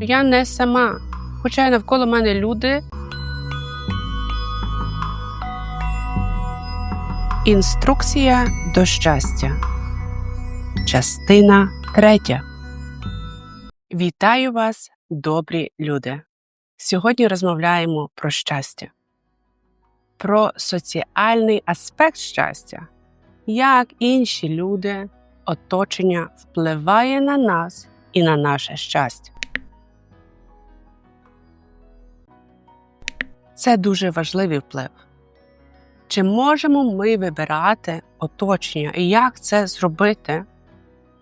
Я не сама, хоча навколо мене люди. Інструкція до щастя. Частина третя. Вітаю вас, добрі люди. Сьогодні розмовляємо про щастя, про соціальний аспект щастя, як інші люди, оточення впливає на нас і на наше щастя. Це дуже важливий вплив. Чи можемо ми вибирати оточення і як це зробити,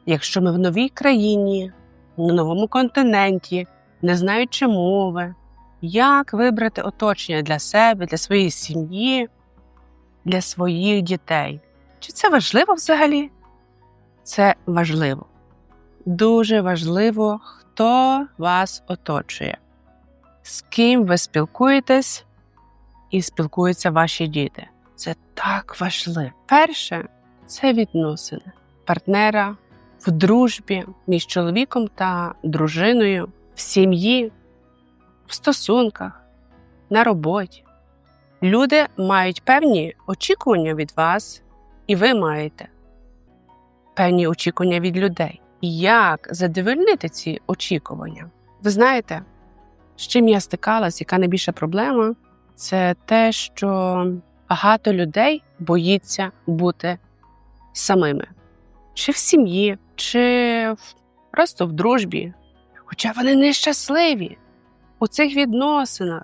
якщо ми в новій країні, на новому континенті, не знаючи мови, як вибрати оточення для себе, для своєї сім'ї, для своїх дітей? Чи це важливо взагалі? Це важливо. Дуже важливо, хто вас оточує, з ким ви спілкуєтесь і спілкуються ваші діти. Це так важливо. Перше це відносини партнера в дружбі між чоловіком та дружиною, в сім'ї, в стосунках, на роботі. Люди мають певні очікування від вас, і ви маєте певні очікування від людей. Як задовольнити ці очікування? Ви знаєте, з чим я стикалась, яка найбільша проблема? Це те, що багато людей боїться бути самими, чи в сім'ї, чи просто в дружбі. Хоча вони нещасливі у цих відносинах,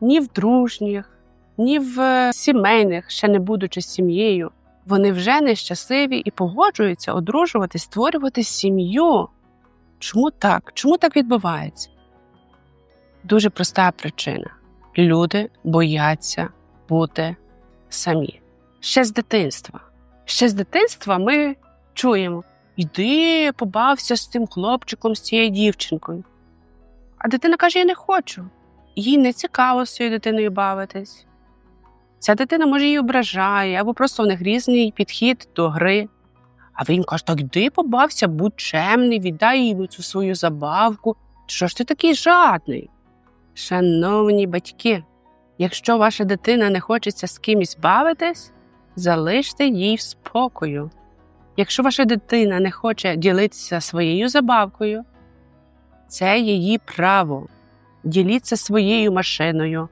ні в дружніх, ні в е, сімейних, ще не будучи сім'єю. Вони вже нещасливі і погоджуються одружувати, створювати сім'ю. Чому так? Чому так відбувається? Дуже проста причина. Люди бояться бути самі. Ще з дитинства. Ще з дитинства ми чуємо: йди, побався з тим хлопчиком, з цією дівчинкою. А дитина каже: Я не хочу. Їй не цікаво з цією дитиною бавитись. Ця дитина може її ображає, або просто в них різний підхід до гри. А він каже: так йди побався, будь чемний, віддай їй цю свою забавку. Що ж ти такий жадний? Шановні батьки, якщо ваша дитина не хочеться з кимось бавитись, залиште їй в спокою. Якщо ваша дитина не хоче ділитися своєю забавкою, це її право. Діліться своєю машиною,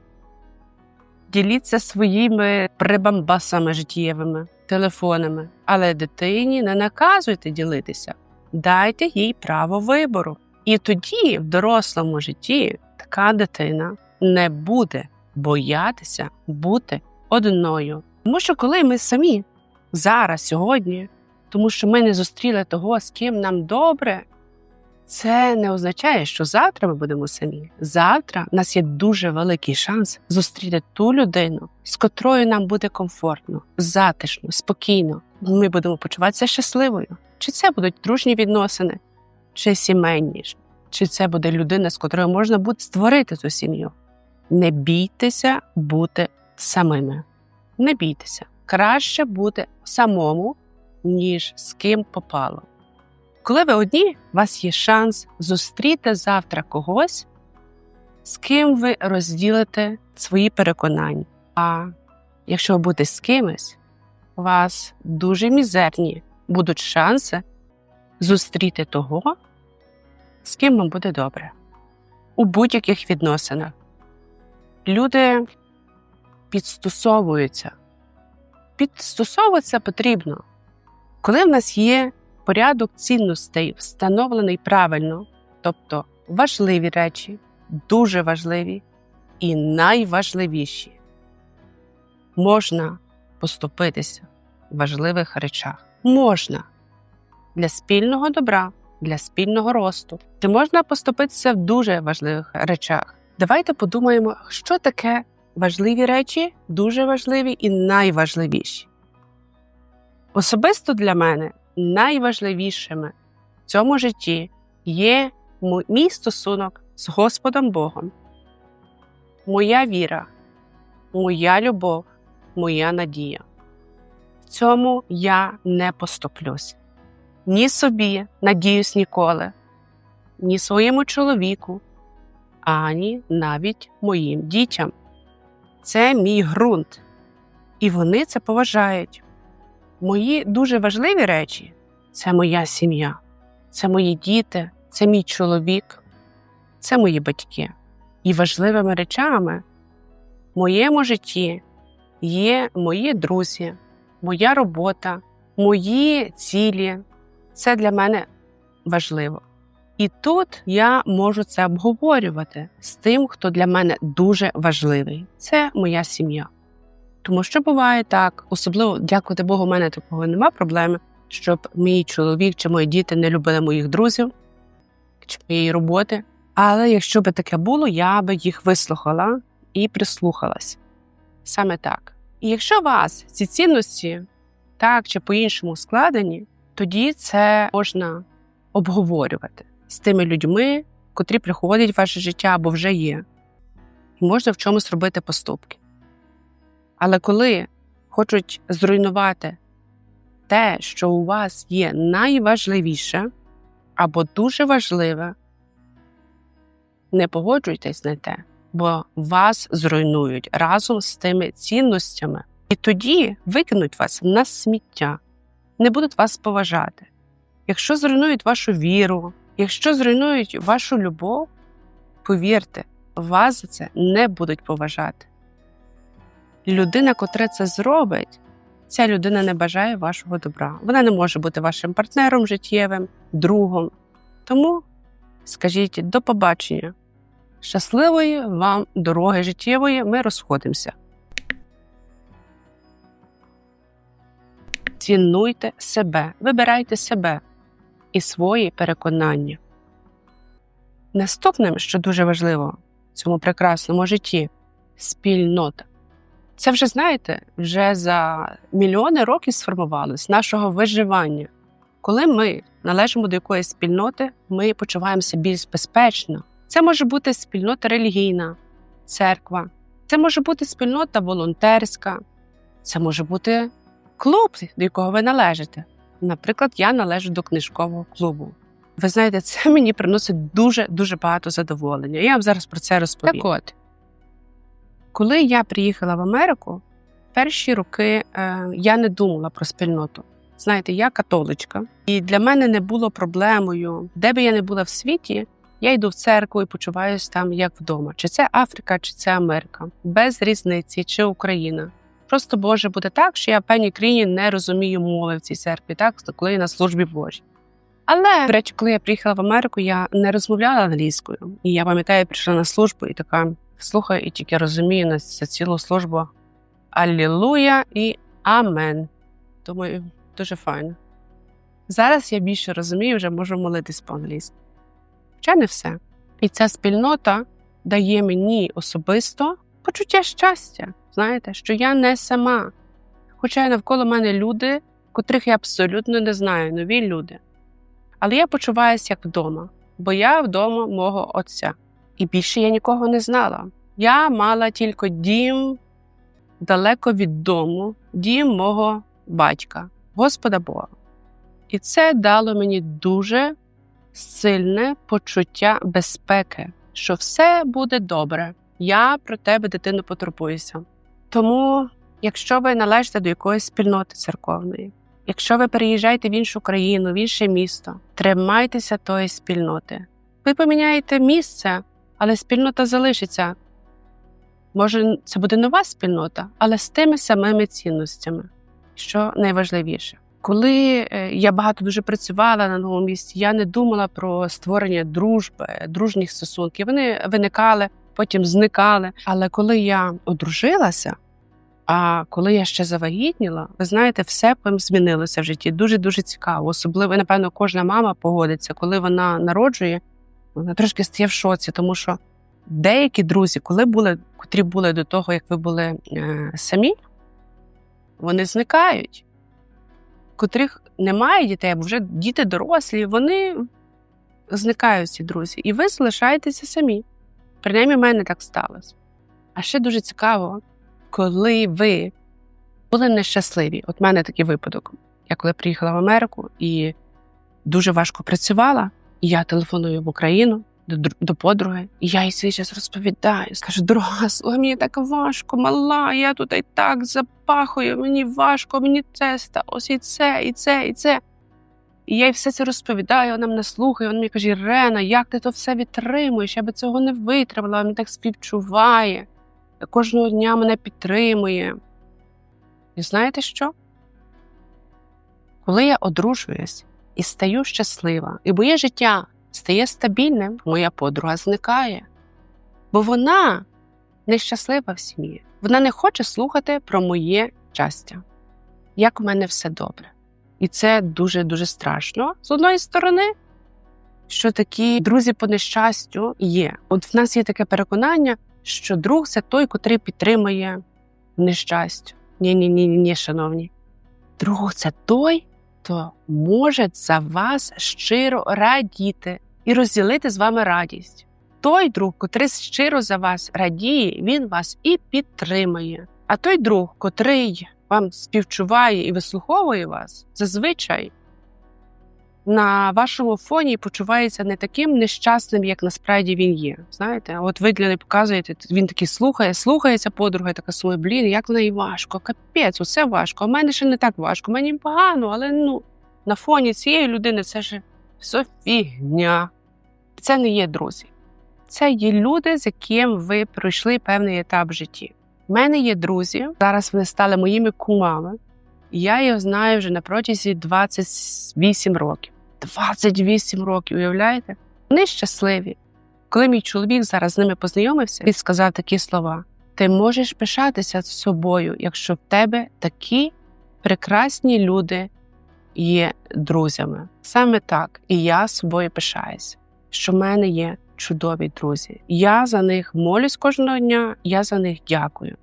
діліться своїми прибамбасами життєвими, телефонами, але дитині не наказуйте ділитися, дайте їй право вибору. І тоді, в дорослому житті, така дитина не буде боятися бути одною. Тому що коли ми самі зараз, сьогодні, тому що ми не зустріли того, з ким нам добре, це не означає, що завтра ми будемо самі. Завтра в нас є дуже великий шанс зустріти ту людину, з котрою нам буде комфортно, затишно, спокійно. Ми будемо почуватися щасливою. Чи це будуть дружні відносини, чи сімейні, чи це буде людина, з котрою можна буде створити цю сім'ю. Не бійтеся бути самими. Не бійтеся. Краще бути самому, ніж з ким попало. Коли ви одні, у вас є шанс зустріти завтра когось, з ким ви розділите свої переконання. А якщо ви будете з кимось, у вас дуже мізерні будуть шанси зустріти того, з ким вам буде добре у будь-яких відносинах. Люди підстосовуються. Підстосовуватися потрібно, коли в нас є порядок цінностей, встановлений правильно, тобто важливі речі, дуже важливі і найважливіші. Можна поступитися в важливих речах. Можна для спільного добра, для спільного росту. Чи можна поступитися в дуже важливих речах? Давайте подумаємо, що таке важливі речі, дуже важливі і найважливіші. Особисто для мене найважливішими в цьому житті є мій стосунок з Господом Богом, моя віра, моя любов, моя надія. В цьому я не поступлюсь ні собі, надіюсь ніколи, ні своєму чоловіку, ані навіть моїм дітям. Це мій ґрунт, і вони це поважають. Мої дуже важливі речі це моя сім'я, це мої діти, це мій чоловік, це мої батьки. І важливими речами в моєму житті є мої друзі, моя робота, мої цілі. Це для мене важливо. І тут я можу це обговорювати з тим, хто для мене дуже важливий. Це моя сім'я. Тому що буває так, особливо, дякувати Богу, у мене такого нема проблеми, щоб мій чоловік чи мої діти не любили моїх друзів чи моєї роботи. Але якщо би таке було, я би їх вислухала і прислухалась. Саме так. І якщо у вас ці цінності так чи по-іншому складені, тоді це можна обговорювати з тими людьми, котрі приходять в ваше життя або вже є, і можна в чомусь робити поступки. Але коли хочуть зруйнувати те, що у вас є найважливіше або дуже важливе, не погоджуйтесь на те, бо вас зруйнують разом з тими цінностями, і тоді викинуть вас на сміття, не будуть вас поважати. Якщо зруйнують вашу віру, якщо зруйнують вашу любов, повірте, вас за це не будуть поважати. Людина, котра це зробить, ця людина не бажає вашого добра. Вона не може бути вашим партнером життєвим, другом. Тому скажіть до побачення. Щасливої вам дороги життєвої, ми розходимося. Цінуйте себе, вибирайте себе і свої переконання. Наступним, що дуже важливо в цьому прекрасному житті спільнота. Це вже, знаєте, вже за мільйони років сформувалось нашого виживання. Коли ми належимо до якоїсь спільноти, ми почуваємося більш безпечно. Це може бути спільнота релігійна, церква, це може бути спільнота волонтерська, це може бути клуб, до якого ви належите. Наприклад, я належу до книжкового клубу. Ви знаєте, це мені приносить дуже дуже багато задоволення. Я вам зараз про це розповім. Так от, коли я приїхала в Америку, перші роки е, я не думала про спільноту. Знаєте, я католичка, і для мене не було проблемою, де би я не була в світі, я йду в церкву і почуваюся там як вдома. Чи це Африка, чи це Америка, без різниці, чи Україна. Просто Боже буде так, що я в певній країні не розумію мови в цій церкві, так коли я на службі Божій. Але, до речі, коли я приїхала в Америку, я не розмовляла англійською. І я пам'ятаю, я прийшла на службу і така слухаю, і тільки розумію на цілу службу Аллілуя і Амен. Думаю, дуже файно. Зараз я більше розумію, вже можу молитись по-англійськи. Хоча не все. І ця спільнота дає мені особисто почуття щастя, знаєте, що я не сама. Хоча навколо мене люди, котрих я абсолютно не знаю, нові люди. Але я почуваюся як вдома, бо я вдома мого отця. І більше я нікого не знала. Я мала тільки дім далеко від дому, дім мого батька, Господа Бога. І це дало мені дуже сильне почуття безпеки, що все буде добре. Я про тебе, дитину, потурбуюся. Тому, якщо ви належите до якоїсь спільноти церковної, якщо ви переїжджаєте в іншу країну, в інше місто, тримайтеся тої спільноти. Ви поміняєте місце, але спільнота залишиться. Може, це буде нова спільнота, але з тими самими цінностями, що найважливіше. Коли е, я багато дуже працювала на новому місці, я не думала про створення дружби, дружніх стосунків. Вони виникали, потім зникали. Але коли я одружилася, а коли я ще завагітніла, ви знаєте, все змінилося в житті. Дуже дуже цікаво. Особливо, напевно, кожна мама погодиться, коли вона народжує, вона трошки стає в шоці, тому що деякі друзі, коли були, котрі були до того, як ви були е, самі, вони зникають. Котрих немає дітей, або вже діти дорослі, вони зникають ці друзі, і ви залишаєтеся самі. Принаймні, в мене так сталося. А ще дуже цікаво, коли ви були нещасливі. От в мене такий випадок. Я коли приїхала в Америку і дуже важко працювала, І я телефоную в Україну до, до подруги, і я їй свій час розповідаю. Скажу, дорога, мені так важко, мала, я тут і так запахую, мені важко, мені це сталося, і це, і це, і це. І я їй все це розповідаю, вона мене слухає, вона мені каже, Рена, як ти то все відтримуєш? Я би цього не витримала, вона мені так співчуває. Кожного дня мене підтримує. І знаєте що? Коли я одружуюсь і стаю щаслива, і моє життя стає стабільним, моя подруга зникає. Бо вона нещаслива в сім'ї. Вона не хоче слухати про моє щастя, як в мене все добре. І це дуже-дуже страшно. З одної сторони, що такі друзі по нещастю є. От в нас є таке переконання, що друг це той, котрий підтримує нещастя. Ні, ні, ні, ні, шановні. Друг це той, хто може за вас щиро радіти і розділити з вами радість. Той друг, котрий щиро за вас радіє, він вас і підтримує. А той друг, котрий вам співчуває і вислуховує вас, зазвичай на вашому фоні почувається не таким нещасним, як насправді він є. Знаєте, от ви для неї показуєте, він такий слухає, слухається подруга, така своє, блін, як в неї важко, капець, усе важко. В мене ще не так важко, мені погано, але ну на фоні цієї людини це ж все фігня. Це не є друзі. Це є люди, з яким ви пройшли певний етап в житті. У мене є друзі, зараз вони стали моїми кумами. і Я їх знаю вже на протязі 28 років. 28 років, уявляєте? Вони щасливі. Коли мій чоловік зараз з ними познайомився, він сказав такі слова: ти можеш пишатися з собою, якщо в тебе такі прекрасні люди є друзями. Саме так і я собою пишаюся, що в мене є чудові друзі. Я за них молюсь кожного дня, я за них дякую.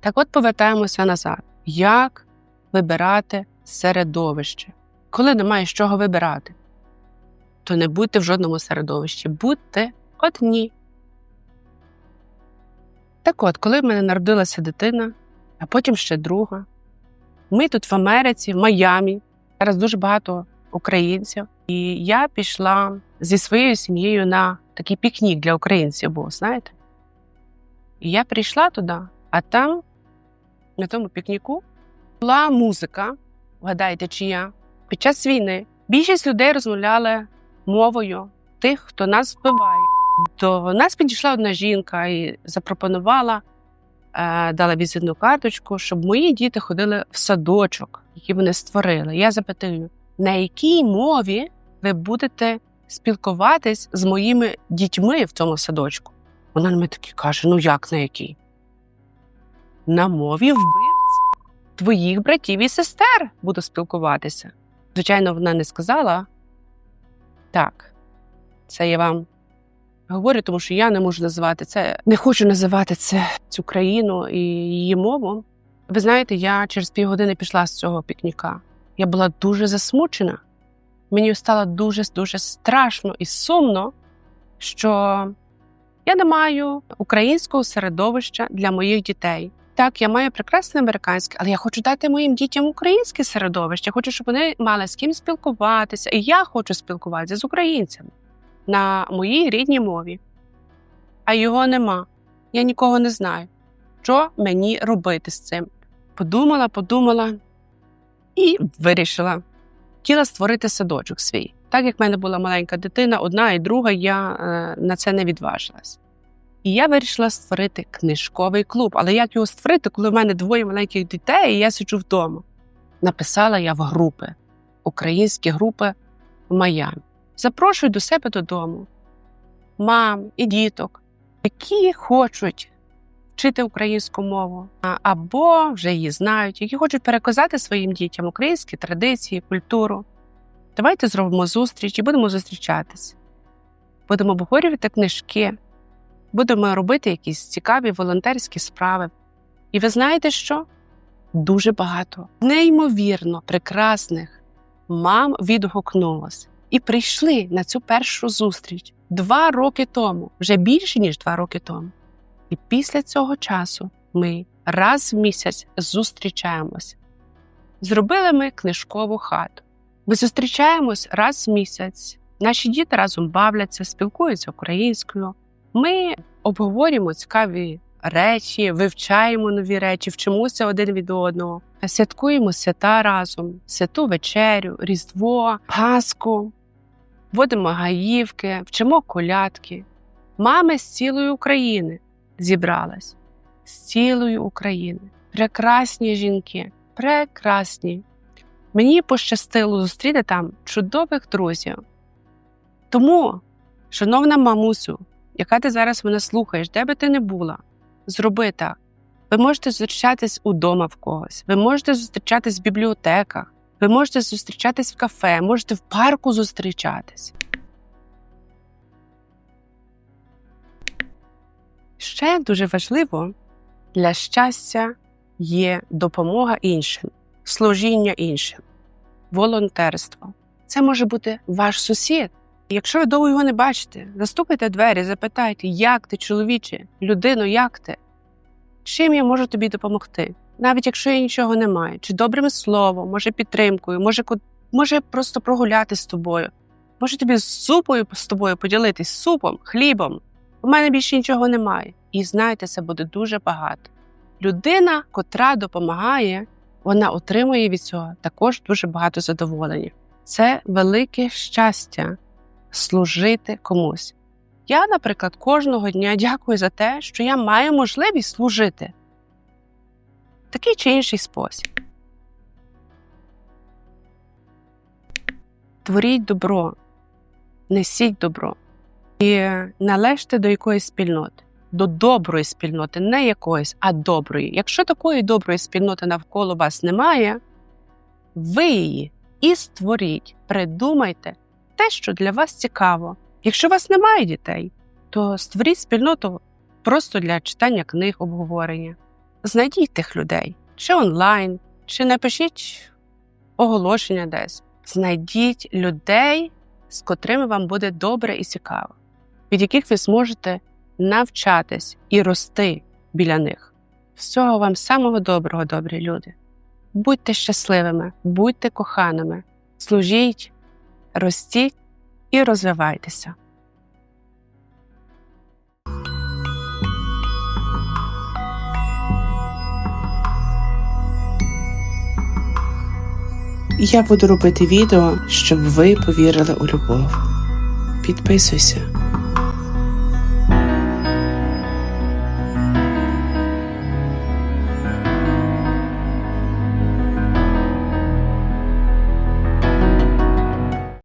Так от повертаємося назад. Як вибирати середовище? Коли немає з чого вибирати, то не будьте в жодному середовищі, будьте одні. Так от, коли в мене народилася дитина, а потім ще друга, ми тут в Америці, в Майамі, зараз дуже багато українців, і я пішла зі своєю сім'єю на такий пікнік для українців був, знаєте? І я прийшла туди, а там, на тому пікніку, була музика, вгадайте, чия, під час війни. Більшість людей розмовляли мовою тих, хто нас вбиває. До нас підійшла одна жінка і запропонувала, е, дала візитну карточку, щоб мої діти ходили в садочок, який вони створили. Я запитую, на якій мові ви будете спілкуватись з моїми дітьми в цьому садочку? Вона мені таки каже: ну як на якій? На мові вбивць твоїх братів і сестер буду спілкуватися. Звичайно, вона не сказала. Так, це я вам говорю, тому що я не можу називати це, не хочу називати це цю країну і її мову. Ви знаєте, я через півгодини пішла з цього пікніка. Я була дуже засмучена. Мені стало дуже дуже страшно і сумно, що я не маю українського середовища для моїх дітей. Так, я маю прекрасне американське, але я хочу дати моїм дітям українське середовище. Я хочу, щоб вони мали з ким спілкуватися. І я хочу спілкуватися з українцями на моїй рідній мові. А його нема. Я нікого не знаю. Що мені робити з цим? Подумала, подумала і вирішила. Хотіла створити садочок свій. Так як в мене була маленька дитина, одна і друга, я е, на це не відважилась. І я вирішила створити книжковий клуб. Але як його створити, коли в мене двоє маленьких дітей, і я сиджу вдома? Написала я в групи, українські групи в Майамі. Запрошую до себе додому мам і діток, які хочуть вчити українську мову, або вже її знають, які хочуть переказати своїм дітям українські традиції, культуру. Давайте зробимо зустріч і будемо зустрічатись. Будемо обговорювати книжки, будемо робити якісь цікаві волонтерські справи. І ви знаєте що? Дуже багато, неймовірно прекрасних мам відгукнулось і прийшли на цю першу зустріч два роки тому, вже більше ніж два роки тому. І після цього часу ми раз в місяць зустрічаємось. Зробили ми книжкову хату. Ми зустрічаємось раз в місяць Наші діти разом бавляться, спілкуються українською. Ми обговорюємо цікаві речі, вивчаємо нові речі, вчимося один від одного, святкуємо свята разом, святу вечерю, Різдво, Пасху, водимо гаївки, вчимо колядки. Мами з цілої України зібрались з цілої України. Прекрасні жінки, прекрасні. Мені пощастило зустріти там чудових друзів. Тому, шановна мамусю, яка ти зараз мене слухаєш, де би ти не була, зроби так. Ви можете зустрічатись удома в когось, ви можете зустрічатись в бібліотеках, ви можете зустрічатись в кафе, можете в парку зустрічатись. Ще дуже важливо для щастя є допомога іншим, служіння іншим, волонтерство. Це може бути ваш сусід. Якщо ви довго його не бачите, застукайте двері, запитайте, як ти, чоловіче, людино, як ти? Чим я можу тобі допомогти? Навіть якщо я нічого не маю, чи добрим словом, може підтримкою, може, може просто прогуляти з тобою, може тобі з супою з тобою поділитись супом, хлібом. У мене більше нічого немає. І знаєте, це буде дуже багато. Людина, котра допомагає, вона отримує від цього також дуже багато задоволення. Це велике щастя служити комусь. Я, наприклад, кожного дня дякую за те, що я маю можливість служити в такий чи інший спосіб. Творіть добро, несіть добро і належте до якоїсь спільноти, до доброї спільноти, не якоїсь, а доброї. Якщо такої доброї спільноти навколо вас немає, ви її і створіть, придумайте те, що для вас цікаво. Якщо у вас немає дітей, то створіть спільноту просто для читання книг, обговорення. Знайдіть тих людей, чи онлайн, чи напишіть оголошення десь. Знайдіть людей, з котрими вам буде добре і цікаво, від яких ви зможете навчатись і рости біля них. Всього вам самого доброго, добрі люди. Будьте щасливими, будьте коханими, служіть, ростіть і розвивайтеся. Я буду робити відео, щоб ви повірили у любов. Підписуйся.